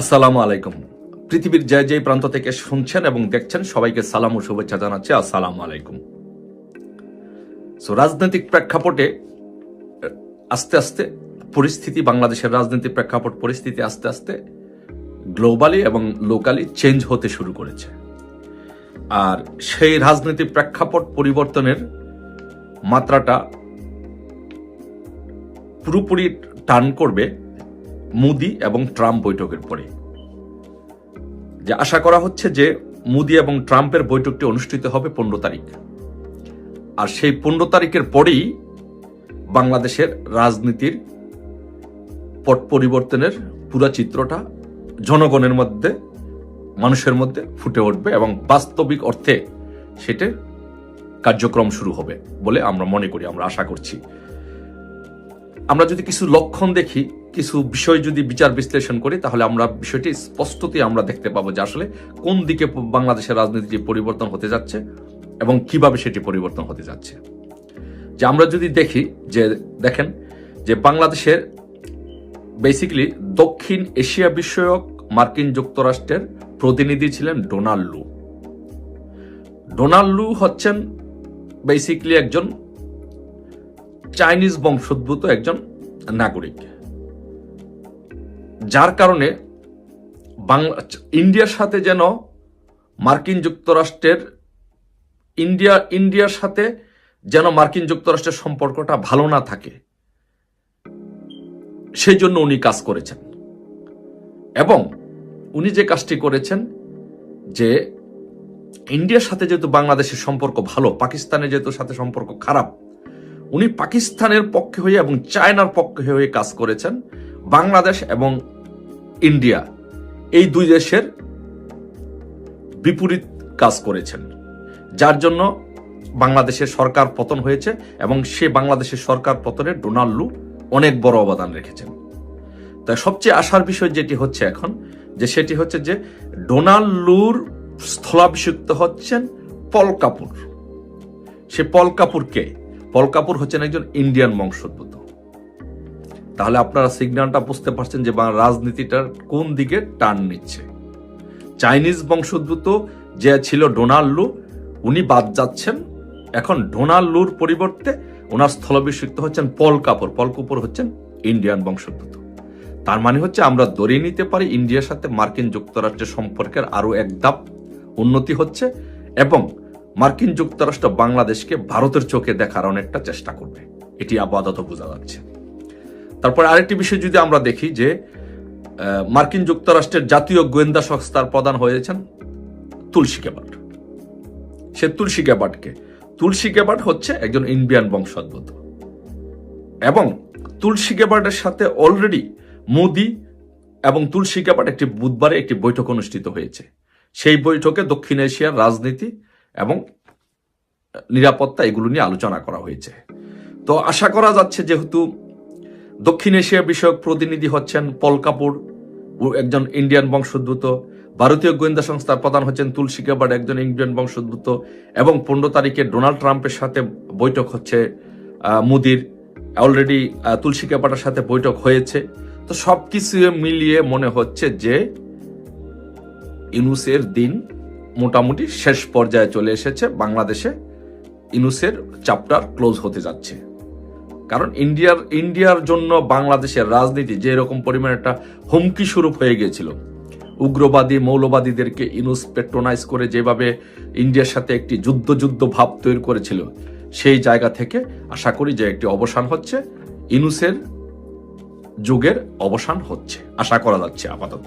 আসসালামু আলাইকুম। পৃথিবীর যে যে প্রান্ত থেকে শুনছেন এবং দেখছেন, সবাইকে সালাম ও শুভেচ্ছা জানাচ্ছি। আসসালামু আলাইকুম। সো রাজনৈতিক প্রেক্ষাপটে আস্তে আস্তে পরিস্থিতি, বাংলাদেশের রাজনৈতিক প্রেক্ষাপট পরিস্থিতি আস্তে আস্তে গ্লোবালি এবং লোকালি চেঞ্জ হতে শুরু করেছে। আর সেই রাজনৈতিক প্রেক্ষাপট পরিবর্তনের মাত্রাটা পুরোপুরি টার্ন করবে মোদি এবং ট্রাম্প বৈঠকের পরে। যে আশা করা হচ্ছে যে মোদি এবং ট্রাম্পের বৈঠকটি অনুষ্ঠিত হবে পনেরো তারিখ। আর সেই পনেরো তারিখের পরেই বাংলাদেশের রাজনীতির পট পরিবর্তনের পুরা চিত্রটা জনগণের মধ্যে, মানুষের মধ্যে ফুটে উঠবে এবং বাস্তবিক অর্থে সেটা কার্যক্রম শুরু হবে বলে আমরা মনে করি, আমরা আশা করছি। আমরা যদি কিছু লক্ষণ দেখি, কিছু বিষয় যদি বিচার বিশ্লেষণ করি, তাহলে আমরা বিষয়টি স্পষ্টতই আমরা দেখতে পাবো যে আসলে কোন দিকে বাংলাদেশের রাজনীতিটি পরিবর্তন হতে যাচ্ছে এবং কীভাবে সেটি পরিবর্তন হতে যাচ্ছে। যে আমরা যদি দেখি, যে দেখেন, যে বাংলাদেশের বেসিক্যালি দক্ষিণ এশিয়া বিষয়ক মার্কিন যুক্তরাষ্ট্রের প্রতিনিধি ছিলেন ডোনাল্ড লু। ডোনাল্ড লু হচ্ছেন বেসিক্যালি একজন চাইনিজ বংশোদ্ভূত একজন নাগরিক। যার কারণে বাংলা, ইন্ডিয়ার সাথে যেন মার্কিন যুক্তরাষ্ট্রের, ইন্ডিয়া, ইন্ডিয়ার সাথে যেন মার্কিন যুক্তরাষ্ট্রের সম্পর্কটা ভালো না থাকে সেই জন্য উনি কাজ করেছেন। এবং উনি যে কাজটি করেছেন যে ইন্ডিয়ার সাথে যেহেতু বাংলাদেশের সম্পর্ক ভালো, পাকিস্তানের যেহেতু সাথে সম্পর্ক খারাপ উনি পাকিস্তানের পক্ষে হয়ে এবং চায়নার পক্ষে হয়ে কাজ করেছেন, বাংলাদেশ এবং ইন্ডিয়া। এই দুই দেশের বিপরীত কাজ করেছেন, যার জন্য বাংলাদেশের সরকার পতন হয়েছে এবং সে বাংলাদেশের সরকার পতনে ডোনাল্ড অনেক বড় অবদান রেখেছেন। তাই সবচেয়ে আশার বিষয় যেটি হচ্ছে এখন, যে সেটি হচ্ছে যে ডোনাল্ড লুর স্থলাভিষিক্ত হচ্ছেন পল কাপুর। সে পল কাপুর কে পল কাপুর হচ্ছেন একজন ইন্ডিয়ান বংশোদ্ভূত। তাহলে আপনারা সিগন্যালটা বুঝতে পারছেন যে বাংলা রাজনীতিটার কোন দিকে টান নিচ্ছে। চাইনিজ বংশোদ্ভূত যে ছিল ডোনাল্ড লু, উনি বাদ যাচ্ছেন। এখন ডোনাল্ড লুর পরিবর্তে ওনার স্থলাভিষিক্ত হচ্ছেন পল কাপুর। পল কাপুর হচ্ছেন ইন্ডিয়ান বংশোদ্ভূত। তার মানে হচ্ছে আমরা ধরে নিতে পারি ইন্ডিয়ার সাথে মার্কিন যুক্তরাষ্ট্রের সম্পর্কের আরও এক ধাপ উন্নতি হচ্ছে এবং মার্কিন যুক্তরাষ্ট্র বাংলাদেশকে ভারতের চোখে দেখার অনেকটা চেষ্টা করবে। এটি আপাতত বোঝা যাচ্ছে। তারপর আরেকটি বিষয় যদি আমরা দেখি যে মার্কিন যুক্তরাষ্ট্রের জাতীয় গোয়েন্দা সংস্থার প্রধান হয়েছেন তুলসী কেবাট সে তুলসী কেবাটকে তুলসী কেবাট হচ্ছে একজন ইন্ডিয়ান বংশোদ্ভূত। এবং তুলসী কেবাটের সাথে অলরেডি মোদি এবং তুলসী কেবাট একটি বুধবারে একটি বৈঠক অনুষ্ঠিত হয়েছে। সেই বৈঠকে দক্ষিণ এশিয়ার রাজনীতি এবং নিরাপত্তা এগুলো নিয়ে আলোচনা করা হয়েছে। তো আশা করা যাচ্ছে যেহেতু দক্ষিণ এশিয়া বিষয়ক প্রতিনিধি হচ্ছেন পল কাপুর একজন ইন্ডিয়ান বংশোদ্ভূত, ভারতীয় গোয়েন্দা সংস্থার প্রধান হচ্ছেন তুলসী কেবাড, একজন ইন্ডিয়ান বংশোদ্ভূত, এবং পনেরো তারিখে ডোনাল্ড ট্রাম্পের সাথে বৈঠক হচ্ছে মোদির। অলরেডি তুলসী কেবাডের সাথে বৈঠক হয়েছে। তো সবকিছু মিলিয়ে মনে হচ্ছে যে ইনুসের দিন মোটামুটি শেষ পর্যায়ে চলে এসেছে। বাংলাদেশে ইনুসের চ্যাপ্টার ক্লোজ হতে যাচ্ছে। কারণ ইন্ডিয়ার ইন্ডিয়ার জন্য বাংলাদেশের রাজনীতি যে এরকম পরিমাণ একটা হুমকি স্বরূপ হয়ে গিয়েছিল, উগ্রবাদী, মৌলবাদীদেরকে ইনুস পেট্রোনাইজ করে যেভাবে ইন্ডিয়ার সাথে একটি যুদ্ধ যুদ্ধ ভাব তৈরি করেছিল, সেই জায়গা থেকে আশা করি যে একটি অবসান হচ্ছে, ইনুসের যুগের অবসান হচ্ছে, আশা করা যাচ্ছে আপাতত।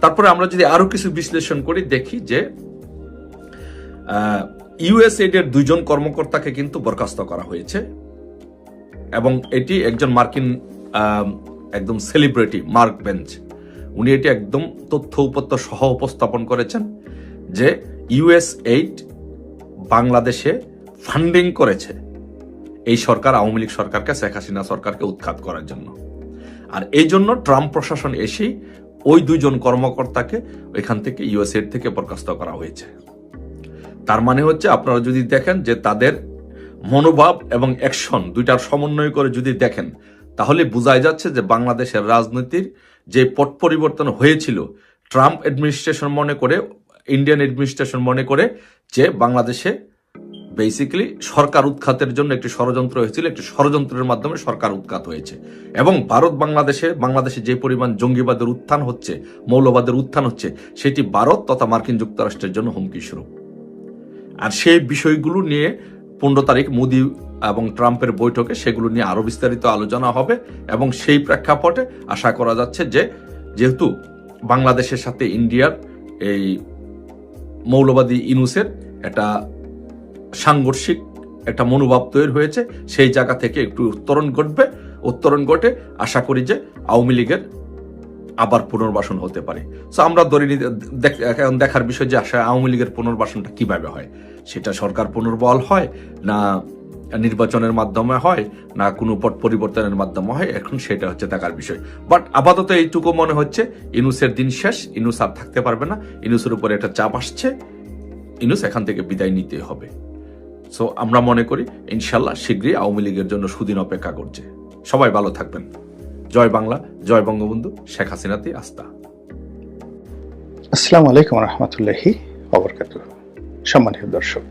তারপরে আমরা যদি আরও কিছু বিশ্লেষণ করি, দেখি যে ইউএসএড এর দুইজন কর্মকর্তাকে কিন্তু বরখাস্ত করা হয়েছে। এবং এটি একজন মার্কিন একদম সেলিব্রিটি মার্ক বেঞ্চ উনি এটি একদম তথ্য উপত্য সহ উপস্থাপন করেছেন যে ইউএস এইড বাংলাদেশে ফান্ডিং করেছে এই সরকার, আওয়ামী লীগ সরকারকে, শেখ হাসিনা সরকারকে উৎখাত করার জন্য। আর এই জন্য ট্রাম্প প্রশাসন এসেই ওই দুইজন কর্মকর্তাকে এখান থেকে ইউএসএড থেকে বরখাস্ত করা হয়েছে। তার মানে হচ্ছে আপনারা যদি দেখেন যে তাদের মনোভাব এবং অ্যাকশন দুইটার সমন্বয় করে যদি দেখেন, তাহলে বোঝাই যাচ্ছে যে বাংলাদেশের রাজনীতির যে পট পরিবর্তন হয়েছিল, ট্রাম্প অ্যাডমিনিস্ট্রেশন মনে করে ইন্ডিয়ান অ্যাডমিনিস্ট্রেশন মনে করে যে বাংলাদেশে বেসিক্যালি সরকার উৎখাতের জন্য একটি ষড়যন্ত্র হয়েছিল, একটি ষড়যন্ত্রের মাধ্যমে সরকার উৎখাত হয়েছে। এবং ভারত বাংলাদেশে বাংলাদেশে যে পরিমাণ জঙ্গিবাদের উত্থান হচ্ছে, মৌলবাদের উত্থান হচ্ছে, সেটি ভারত তথা মার্কিন যুক্তরাষ্ট্রের জন্য হুমকি স্বরূপ আর সেই বিষয়গুলো নিয়ে পনেরো তারিখ মোদি এবং ট্রাম্পের বৈঠকে সেগুলো নিয়ে আরও বিস্তারিত আলোচনা হবে এবং সেই প্রেক্ষাপটে আশা করা যাচ্ছে যে যেহেতু বাংলাদেশের সাথে ইন্ডিয়ার এই মৌলবাদী ইনুসের একটা সাংঘর্ষিক একটা মনোভাব তৈরি হয়েছে, সেই জায়গা থেকে একটু উত্তরণ ঘটবে। উত্তরণ ঘটে আশা করি যে আওয়ামী লীগের আবার পুনর্বাসন হতে পারে। সো আমরা ধরে নিতে এখন দেখার বিষয় যে আসলে আওয়ামী লীগের পুনর্বাসনটা কীভাবে হয়। সেটা সরকার পুনর্বল হয়, না নির্বাচনের মাধ্যমে হয়, না কোনো পট পরিবর্তনের মাধ্যমে হয়, এখন সেটা হচ্ছে দেখার বিষয়। বাট আপাতত এইটুকু মনে হচ্ছে, ইনুসের দিন শেষ, ইনুস আর থাকতে পারবে না, ইনুসের উপরে একটা চাপ আসছে, ইনুস এখান থেকে বিদায় নিতে হবে। সো আমরা মনে করি, ইনশাল্লাহ শীঘ্রই আওয়ামী লীগের জন্য সুদিন অপেক্ষা করছে। সবাই ভালো থাকবেন। জয় বাংলা, জয় বঙ্গবন্ধু, শেখ হাসিনাতে আস্থা। আসসালামু আলাইকুম রহমতুল্লাহি অবরকাত সম্মানিত দর্শক,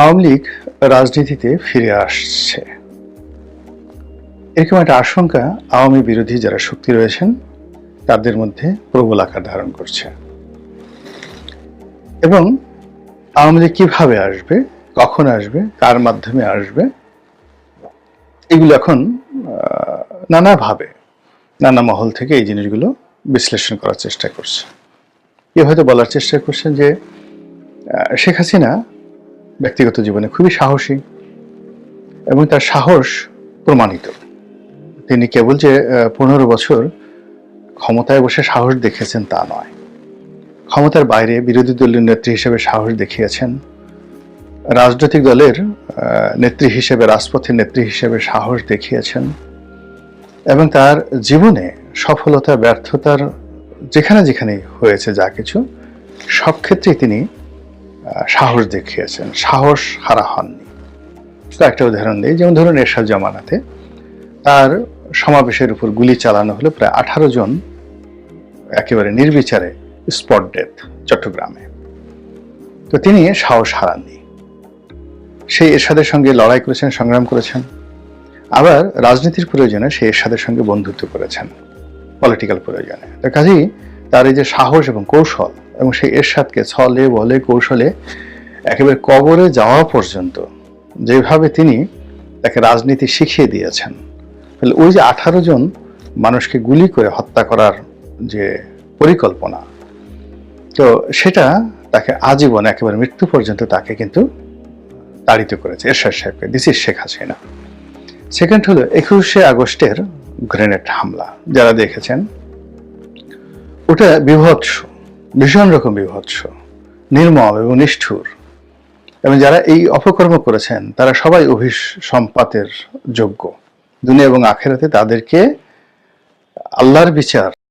আওয়ামী লীগ রাজনীতিতে ফিরে আসছে। এরকম একটা আশঙ্কা আওয়ামী বিরোধী যারা শক্তি রয়েছেন, তাদের মধ্যে প্রবল আকার ধারণ করছে। এবং আওয়ামী লীগ কীভাবে আসবে, কখন আসবে, কার মাধ্যমে আসবে, এগুলো এখন নানাভাবে, নানা মহল থেকে এই জিনিসগুলো বিশ্লেষণ করার চেষ্টা করছে। কেউ হয়তো বলার চেষ্টা করছেন যে শেখ হাসিনা ব্যক্তিগত জীবনে খুবই সাহসী এবং তার সাহস প্রমাণিত। তিনি কেবল যে পনেরো বছর ক্ষমতায় বসে সাহস দেখেছেন তা নয়। ক্ষমতার বাইরে বিরোধী দলীয় নেত্রী হিসেবে সাহস দেখিয়েছেন। রাজনৈতিক দলের নেত্রী হিসেবে, রাজপথের নেত্রী হিসেবে সাহস দেখিয়েছেন এবং তার জীবনে সফলতা, ব্যর্থতার যেখানে যেখানে হয়েছে যা কিছু, সব ক্ষেত্রেই তিনি সাহস দেখিয়েছেন। সাহস হারা হননি। একটা উদাহরণ দিই। যেমন ধরুন এরশাদ জামানাতে তার সমাবেশের উপর গুলি চালানো হলো প্রায় আঠারো জন একেবারে নির্বিচারে স্পট ডেথ চট্টগ্রামে। তো তিনি সাহস হারাননি। সেই এরশাদের সঙ্গে লড়াই করেছেন, সংগ্রাম করেছেন। আবার রাজনীতির প্রয়োজনে সেই এরশাদের সঙ্গে বন্ধুত্ব করেছেন। পলিটিক্যাল প্রয়োজনে। তো কাজেই তার এই যে সাহস এবং কৌশল এবং সেই এরশাদকে ছলে, বলে, কৌশলে একেবারে কবরে যাওয়া পর্যন্ত যেভাবে তিনি তাকে রাজনীতি শিখিয়ে দিয়েছেন। তাহলে ওই যে আঠারো জন মানুষকে গুলি করে হত্যা করার যে পরিকল্পনা, তো সেটা তাকে আজীবন একেবারে মৃত্যু পর্যন্ত তাকে কিন্তু তাড়িত করেছে এরশাদ সাহেবকে। This is Sheikh Hasina. Second হলো একুশে আগস্টের গ্রেনেড হামলা, যারা দেখেছেন, ওটা বিভৎস। ভীষণ রকম বিভৎস নির্মম এবং নিষ্ঠুর। এবং যারা এই অপকর্ম করেছেন, তারা সবাই অভিস সম্পাতের যোগ্য। দুনিয়া এবং আখেরাতে তাদেরকে আল্লাহর বিচার